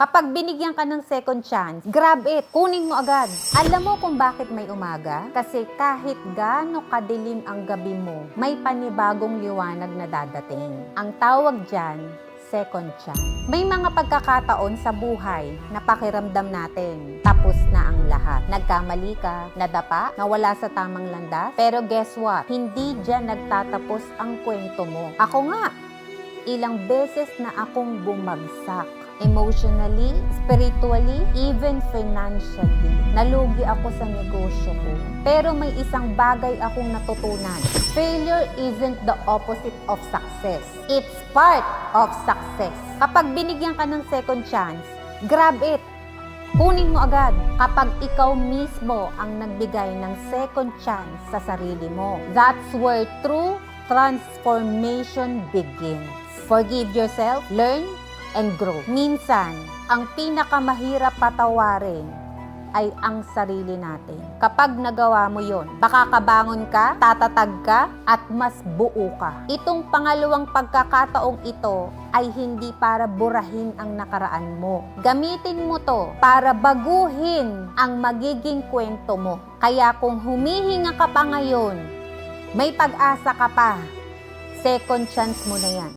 Kapag binigyan ka ng second chance, grab it, kunin mo agad. Alam mo kung bakit may umaga? Kasi kahit gaano kadilim ang gabi mo, may panibagong liwanag na dadating. Ang tawag dyan, second chance. May mga pagkakataon sa buhay na pakiramdam natin, tapos na ang lahat. Nagkamali ka, nadapa, nawala sa tamang landas, pero guess what? Hindi dyan nagtatapos ang kwento mo. Ako nga, ilang beses na akong bumagsak emotionally, spiritually, even financially. Nalugi ako sa negosyo ko. Pero may isang bagay akong natutunan. Failure isn't the opposite of success. It's part of success. Kapag binigyan ka ng second chance, grab it. Kunin mo agad kapag ikaw mismo ang nagbigay ng second chance sa sarili mo. That's where true transformation begins. Forgive yourself, learn, and grow. Minsan, ang pinakamahirap patawarin ay ang sarili natin. Kapag nagawa mo yon, baka kabangon ka, tatatag ka, at mas buo ka. Itong pangalawang pagkakataong ito ay hindi para burahin ang nakaraan mo. Gamitin mo to para baguhin ang magiging kwento mo. Kaya kung humihinga ka pa ngayon, may pag-asa ka pa. Second chance mo na yan.